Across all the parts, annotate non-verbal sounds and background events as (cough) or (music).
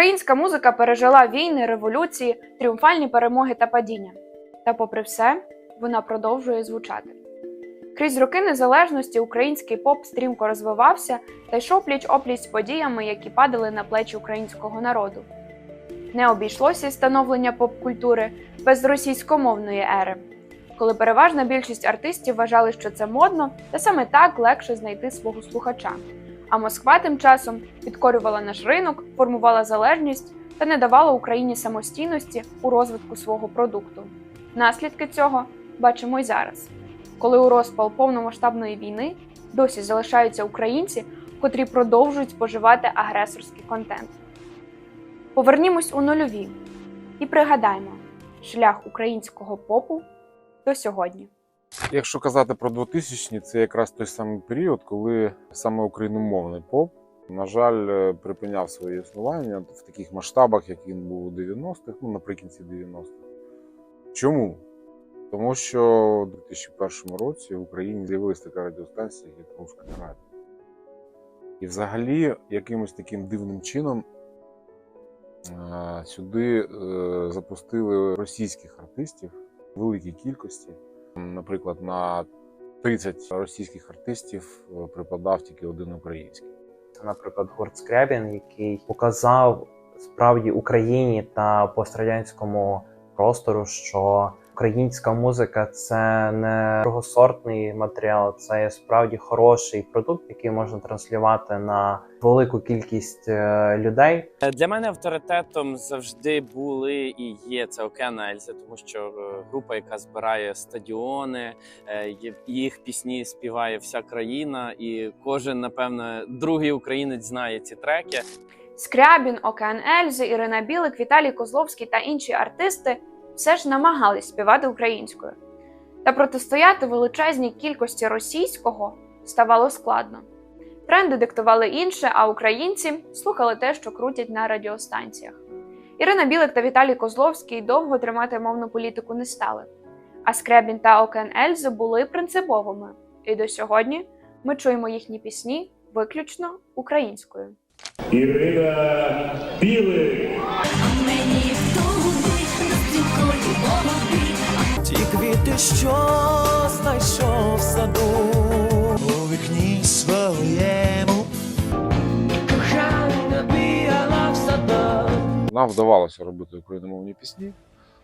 Українська музика пережила війни, революції, тріумфальні перемоги та падіння. Та, попри все, вона продовжує звучати. Крізь роки незалежності український поп стрімко розвивався та йшов пліч опліч з подіями, які падали на плечі українського народу. Не обійшлося становлення поп-культури без російськомовної ери, коли переважна більшість артистів вважали, що це модно, та саме так легше знайти свого слухача. А Москва тим часом підкорювала наш ринок, формувала залежність та не давала Україні самостійності у розвитку свого продукту. Наслідки цього бачимо й зараз, коли у розпал повномасштабної війни досі залишаються українці, котрі продовжують споживати агресорський контент. Повернімось у нульові і пригадаємо шлях українського попу до сьогодні. Якщо казати про 2000-ні, це якраз той самий період, коли саме україномовний поп, на жаль, е, припиняв своє існування в таких масштабах, як він був у 90-х, ну наприкінці 90-х. Чому? Тому що у 2001 році в Україні з'явилася така радіостанція, як Руська Радіо. І взагалі, якимось таким дивним чином е, сюди е, запустили російських артистів в великій кількості. Наприклад, на 30 російських артистів е, припадав тільки один український. Це, наприклад, гурт Скрябін, який показав справді Україні та пострадянському простору, що українська музика це не другосортний матеріал, це є справді хороший продукт, який можна транслювати на велику кількість е, людей. Для мене авторитетом завжди були і є це Океана Ельзи, тому що е, група, яка збирає стадіони, е, їх пісні співає вся країна, і кожен, напевно, другий українець знає ці треки. Скрябін, Океан Ельзи, Ірина Білик, Віталій Козловський та інші артисти все ж намагались співати українською. Та протистояти величезній кількості російського ставало складно. Тренди диктували інше, а українці слухали те, що крутять на радіостанціях. Ірина Білик та Віталій Козловський довго тримати мовну політику не стали. А Скрябін та Океан Ельзи були принциповими. І до сьогодні ми чуємо їхні пісні виключно українською. Ірина Білик. Що знайшов в саду у вікні своєму, кохання бігала в садах. Нам вдавалося робити україномовні пісні,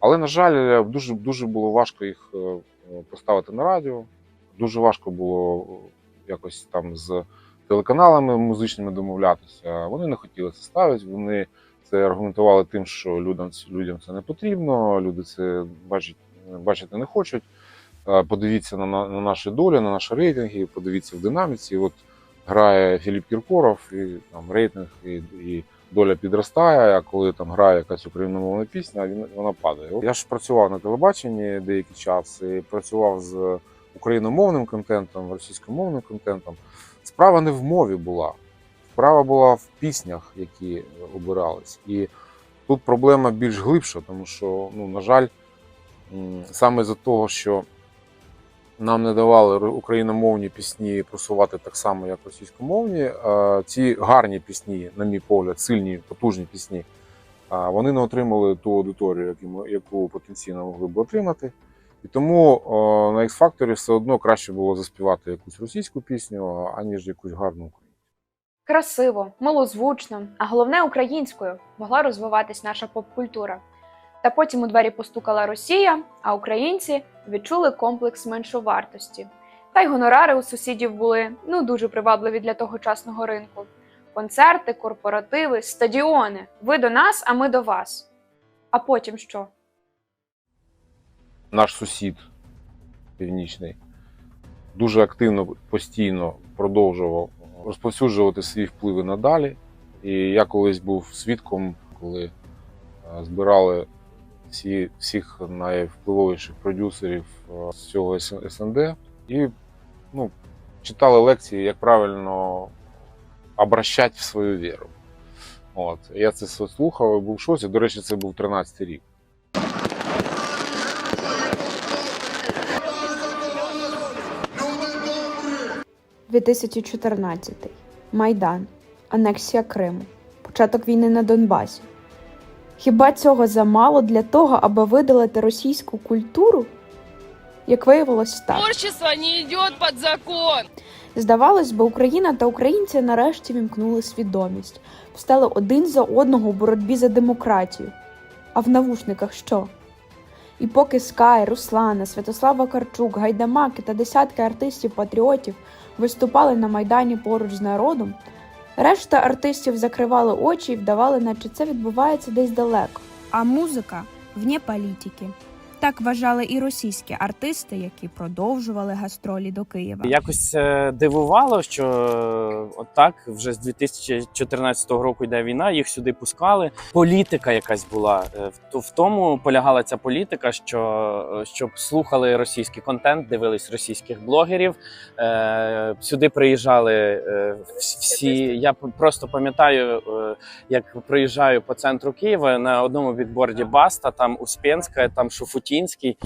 але, на жаль, дуже, дуже було важко їх е, поставити на радіо. Дуже важко було якось там з телеканалами музичними домовлятися. Вони не хотіли це ставити. Вони це аргументували тим, що людям, людям це не потрібно, люди це бачать, бачити не хочуть. Е, Подивіться на, на, на наші долі, на наші рейтинги, подивіться в динаміці. От грає Філіп Кіркоров, і там рейтинг, і, і доля підростає, а коли там грає якась україномовна пісня, він- вона падає. Я ж працював на телебаченні деякий час і працював з україномовним контентом, російськомовним контентом. Справа не в мові була, справа була в піснях, які обирались. І тут проблема більш глибша, тому що, ну, на жаль, саме з-за того, що нам не давали україномовні пісні просувати так само, як російськомовні. Ці гарні пісні, на мій погляд, сильні, потужні пісні, вони не отримали ту аудиторію, яку потенційно могли б отримати. І тому на X-Factor все одно краще було заспівати якусь російську пісню, аніж якусь гарну українську. Красиво, милозвучно, а головне українською могла розвиватись наша поп-культура. Та потім у двері постукала Росія, а українці відчули комплекс меншовартості. Та й гонорари у сусідів були ну дуже привабливі для тогочасного ринку. Концерти, корпоративи, стадіони. Ви до нас, а ми до вас. А потім що? наш сусід північний дуже активно постійно продовжував розповсюджувати свої впливи надалі. І я колись був свідком, коли е, збирали всі, всіх найвпливовіших продюсерів е, з цього СНД і ну, читали лекції, як правильно обращати в свою віру. От. Я це слухав, і був в шоці. До речі, це був 13-й рік. 2014. Майдан. Анексія Криму. початок війни на Донбасі. Хіба цього замало для того, аби видалити російську культуру? Як виявилось так. Творчество не идет под закон. Здавалось би, Україна та українці нарешті вімкнули свідомість, встали один за одного у боротьбі за демократію. А в навушниках що? І поки Скай, Руслана, Святослава Карчук, Гайдамаки та десятки артистів-патріотів виступали на Майдані поруч з народом, решта артистів закривали очі і вдавали, наче це відбувається десь далеко. А музика вне політики. Так вважали і російські артисти, які продовжували гастролі до Києва. Якось е, дивувало, що е, отак вже з 2014 року йде війна, їх сюди пускали. Політика якась була. Е, в- тому полягала ця політика, що щоб слухали російський контент, дивились російських блогерів. Сюди приїжджали всі. Я просто пам'ятаю, як проїжджаю по центру Києва на одному бікборді Баста, там Успенська, там Шуфутінський.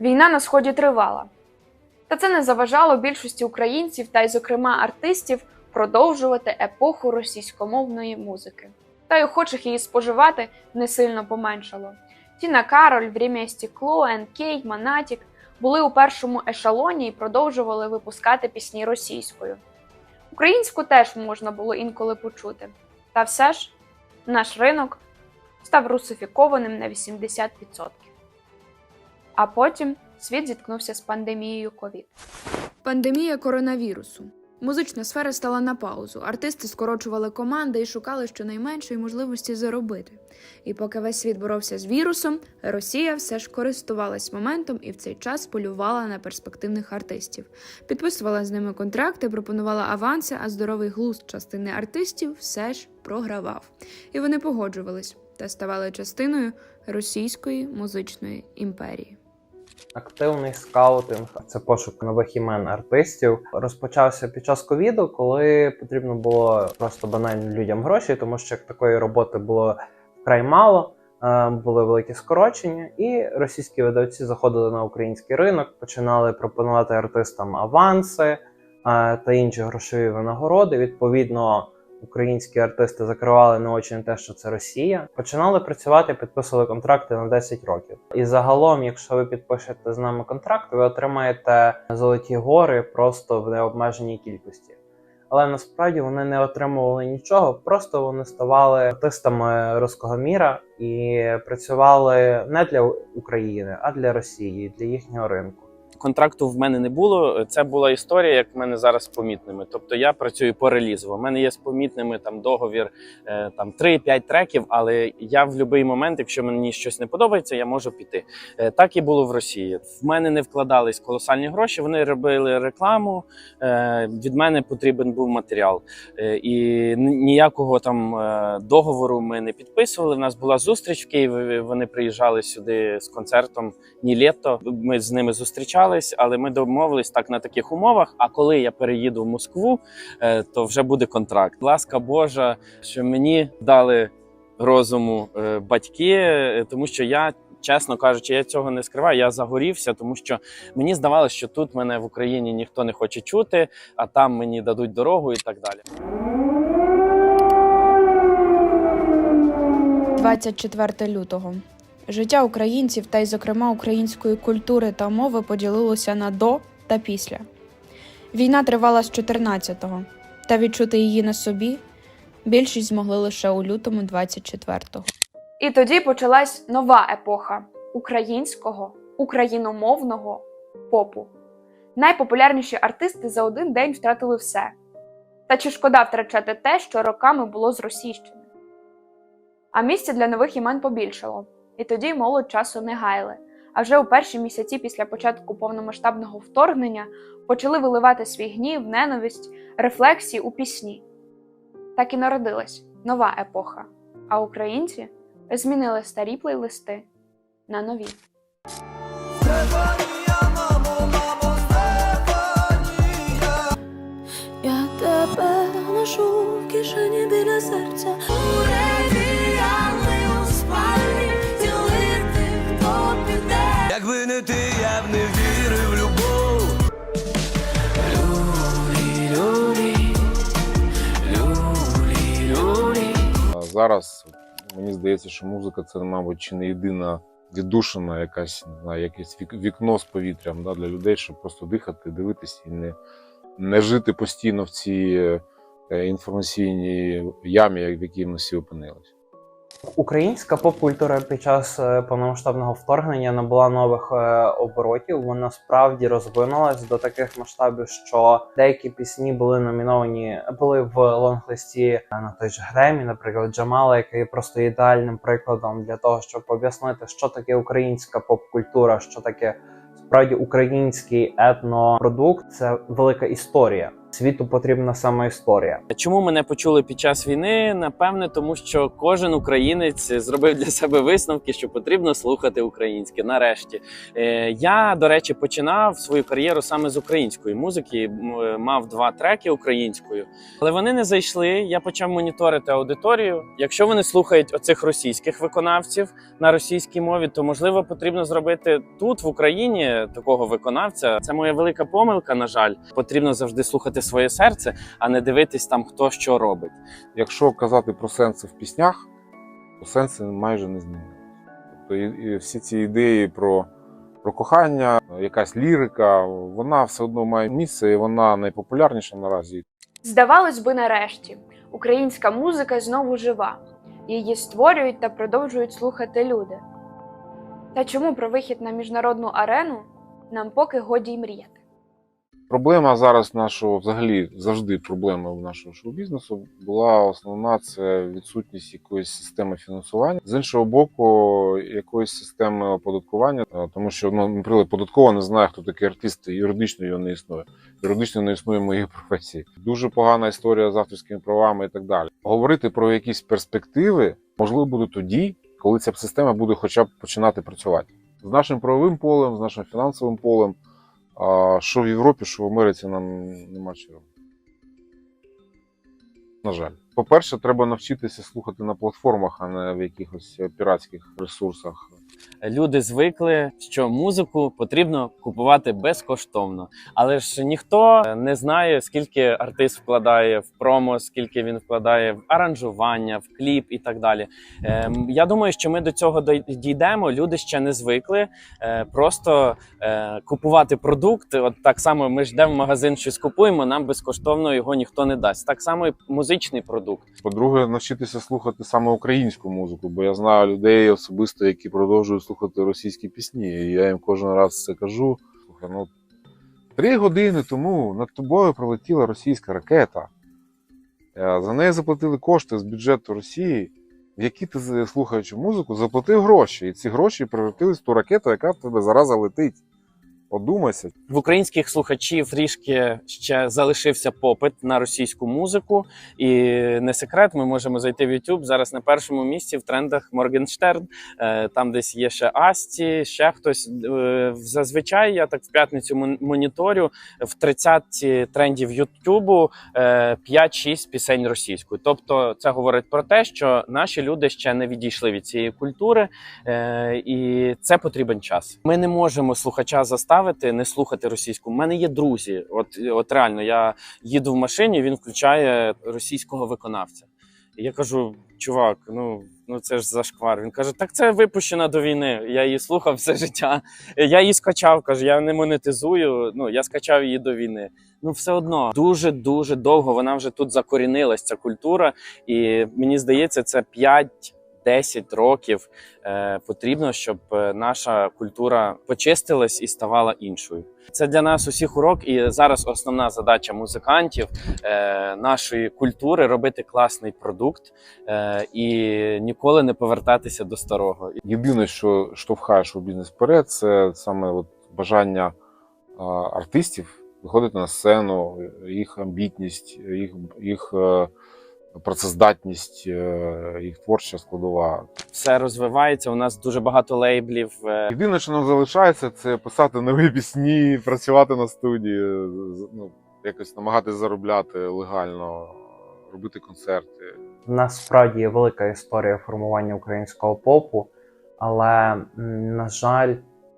Війна на сході тривала. Та це не заважало більшості українців та й, зокрема, артистів продовжувати епоху російськомовної музики. Та й охочих її споживати не сильно поменшало. Тіна Кароль, Время і Стекло, НК, Монатік були у першому ешелоні і продовжували випускати пісні російською. Українську теж можна було інколи почути. Та все ж наш ринок став русифікованим на 80%. А потім світ зіткнувся з пандемією ковід. Пандемія коронавірусу. Музична сфера стала на паузу. Артисти скорочували команди і шукали щонайменшої можливості заробити. І поки весь світ боровся з вірусом, Росія все ж користувалась моментом і в цей час полювала на перспективних артистів. Підписувала з ними контракти, пропонувала аванси, а здоровий глузд частини артистів все ж програвав. І вони погоджувались та ставали частиною російської музичної імперії. Активний скаутинг це пошук нових імен артистів. Розпочався під час ковіду, коли потрібно було просто банально людям гроші, тому що такої роботи було вкрай мало. е, Були великі скорочення, і російські видавці заходили на український ринок, починали пропонувати артистам аванси е, та інші грошові винагороди. Відповідно, українські артисти закривали на очі на те, що це Росія. Починали працювати, підписували контракти на 10 років. І загалом, якщо ви підпишете з нами контракт, ви отримаєте золоті гори просто в необмеженій кількості. Але насправді вони не отримували нічого, просто вони ставали артистами руського міра і працювали не для України, а для Росії, для їхнього ринку. Контракту в мене не було. Це була історія, як в мене зараз з помітними. Тобто я працюю по релізу. У мене є з помітними там договір е, там 3-5 треків, але я в будь-який момент, якщо мені щось не подобається, я можу піти. Е, Так і було в Росії. В мене не вкладались колосальні гроші. Вони робили рекламу. е, Від мене потрібен був матеріал. І ніякого там договору ми не підписували. У нас була зустріч в Києві. Вони приїжджали сюди з концертом Нілето. Ми з ними зустрічались, але ми домовились так на таких умовах. А коли я переїду в Москву, е, то вже буде контракт. Ласка Божа, що мені дали розуму е, батьки, е, тому що я. Чесно кажучи, я цього не скриваю. Я загорівся, тому що мені здавалося, що тут мене в Україні ніхто не хоче чути, а там мені дадуть дорогу і так далі. 24 лютого. Життя українців та й, зокрема, української культури та мови поділилося на до та після. Війна тривала з 14-го, та відчути її на собі більшість змогли лише у лютому 24-го. І тоді почалась нова епоха українського, україномовного попу. Найпопулярніші артисти за один день втратили все. Та чи шкода втрачати те, що роками було зросійщене? А місця для нових імен побільшало, і тоді молодь часу не гаяли. А вже у перші місяці після початку повномасштабного вторгнення почали виливати свій гнів, ненависть, рефлексії у пісні. Так і народилась нова епоха. А українці змінили старі плейлисти на нові. Я тебе ношу в кишені біля серця. Зараз мені здається, що музика це, мабуть, чи не єдина віддушина, якась не якесь вік- вікно з повітрям да, для людей, щоб просто дихати, дивитися і не, не жити постійно в цій е, інформаційній ямі, в якій ми всі опинилися. Українська поп-культура під час е, повномасштабного вторгнення набула нових е, оборотів. Вона справді розвинулась до таких масштабів, що деякі пісні були номіновані, були в лонглисті е, на той же Гремі, наприклад, Джамала, який просто ідеальним прикладом для того, щоб пояснити, що таке українська поп-культура, що таке справді український етнопродукт. Це велика історія. Світу потрібна саме історія. Чому мене почули під час війни? Напевне, тому що кожен українець зробив для себе висновки, що потрібно слухати українське. Нарешті Е, я, до речі, починав свою кар'єру саме з української музики. Е, Мав два треки українською, але вони не зайшли. Я почав моніторити аудиторію. Якщо вони слухають оцих російських виконавців на російській мові, то можливо потрібно зробити тут в Україні такого виконавця. Це моя велика помилка. На жаль, потрібно завжди слухати своє серце, а не дивитись там, хто що робить. Якщо казати про сенси в піснях, то сенси майже не змінилися. Тобто і, і всі ці ідеї про, про кохання, якась лірика, вона все одно має місце, і вона найпопулярніша наразі. Здавалось би, нарешті, українська музика знову жива. Її створюють та продовжують слухати люди. Та чому про вихід на міжнародну арену нам поки годі й мріяти? Проблема зараз нашого, взагалі, завжди проблема в нашого шоу-бізнесу була основна це відсутність якоїсь системи фінансування. З іншого боку, якоїсь системи оподаткування, е, тому що ну, наприклад, податкова не знає, хто такий артист, і юридично його не існує. Юридично не існує моєї (laughs) професії. Дуже погана історія з авторськими правами і так далі. Говорити про якісь перспективи можливо буде тоді, коли ця система буде хоча б починати працювати з нашим правовим полем, з нашим фінансовим полем. А що в Європі, що в Америці нам нема чого. На жаль. По-перше, треба навчитися слухати на платформах, а не в якихось піратських ресурсах. Люди звикли, що музику потрібно купувати безкоштовно, але ж ніхто не знає, скільки артист вкладає в промо, скільки він вкладає в аранжування, в кліп і так далі. Ем, Я думаю, що ми до цього дійдемо. Люди ще не звикли е, просто е, купувати продукт. От так само ми ж йдемо в магазин, щось купуємо, нам безкоштовно його ніхто не дасть. Так само і музичний продукт. По-друге, навчитися слухати саме українську музику, бо я знаю людей особисто, які продовжують слухати російські пісні. І я їм кожен раз це кажу. Слухай, ну три години тому над тобою пролетіла російська ракета. Е, За неї заплатили кошти з бюджету Росії, в які ти, слухаючи музику, заплатив гроші. І ці гроші превратились в ту ракету, яка в тебе зараза залетить. Подумайся, В українських слухачів трішки ще залишився попит на російську музику, і не секрет, ми можемо зайти в YouTube. Зараз на першому місці в трендах Моргенштерн. Е, Там десь є ще Асті, ще хтось. Е, Зазвичай я так в п'ятницю мон- моніторю в 30 трендів Ютубу е, 5-6 пісень російською. Тобто, це говорить про те, що наші люди ще не відійшли від цієї культури, е, і це потрібен час. Ми не можемо слухача заставити не слухати російську. У мене є друзі. От, от реально, я їду в машині, він включає російського виконавця. Я кажу: чувак, ну. Ну це ж зашквар. Він каже: так це випущена до війни. Я її слухав все життя. Я її скачав. каже, я не монетизую. Ну я скачав її до війни. Ну все одно дуже дуже довго вона вже тут закорінилась, ця культура, і мені здається, це 5-10 років е, потрібно, щоб е, наша культура почистилась і ставала іншою. Це для нас усіх урок, і зараз основна задача музикантів е, нашої культури робити класний продукт і ніколи не повертатися до старого. Єдине, що штовхає шоу-бізнес вперед, це саме от бажання артистів виходити на сцену, їх амбітність, їх, їх працездатність, е, їх творча складова. Все розвивається. У нас дуже багато лейблів. е, Єдине, що нам залишається, це писати нові пісні, працювати на студії, ну, якось намагатися заробляти легально, робити концерти. Насправді є велика історія формування українського попу, але на жаль,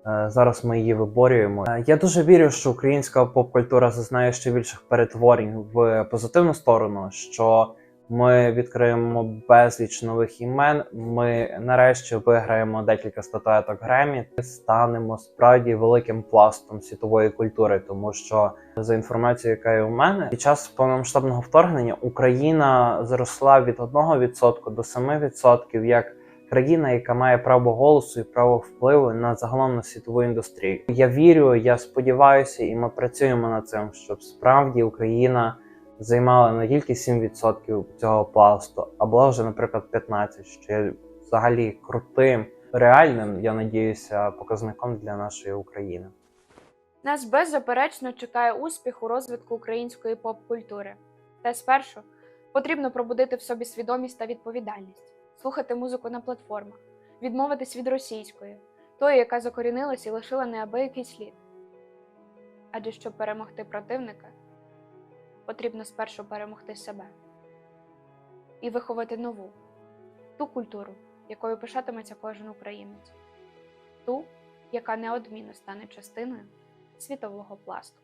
е, зараз ми її виборюємо. Я дуже вірю, що українська поп-культура зазнає ще більших перетворень в позитивну сторону, що Ми відкриємо безліч нових імен. Ми нарешті виграємо декілька статуеток Гремі. Станемо справді великим пластом світової культури, тому що за інформацією, яка є у мене, під час повномасштабного вторгнення Україна зросла від 1% до 7% як країна, яка має право голосу і право впливу на загалом на світову індустрію. Я вірю, я сподіваюся, і ми працюємо над цим, щоб справді Україна займала не тільки 7% цього пласту, а була вже, наприклад, 15%, що є взагалі крутим, реальним, я надіюся, показником для нашої України. Нас беззаперечно чекає успіх у розвитку української поп-культури. Та спершу потрібно пробудити в собі свідомість та відповідальність, слухати музику на платформах, відмовитись від російської, тої, яка закорінилась і лишила неабиякий слід. Адже щоб перемогти противника, потрібно спершу перемогти себе і виховати нову, ту культуру, якою пишатиметься кожен українець, ту, яка неодмінно стане частиною світового пласту.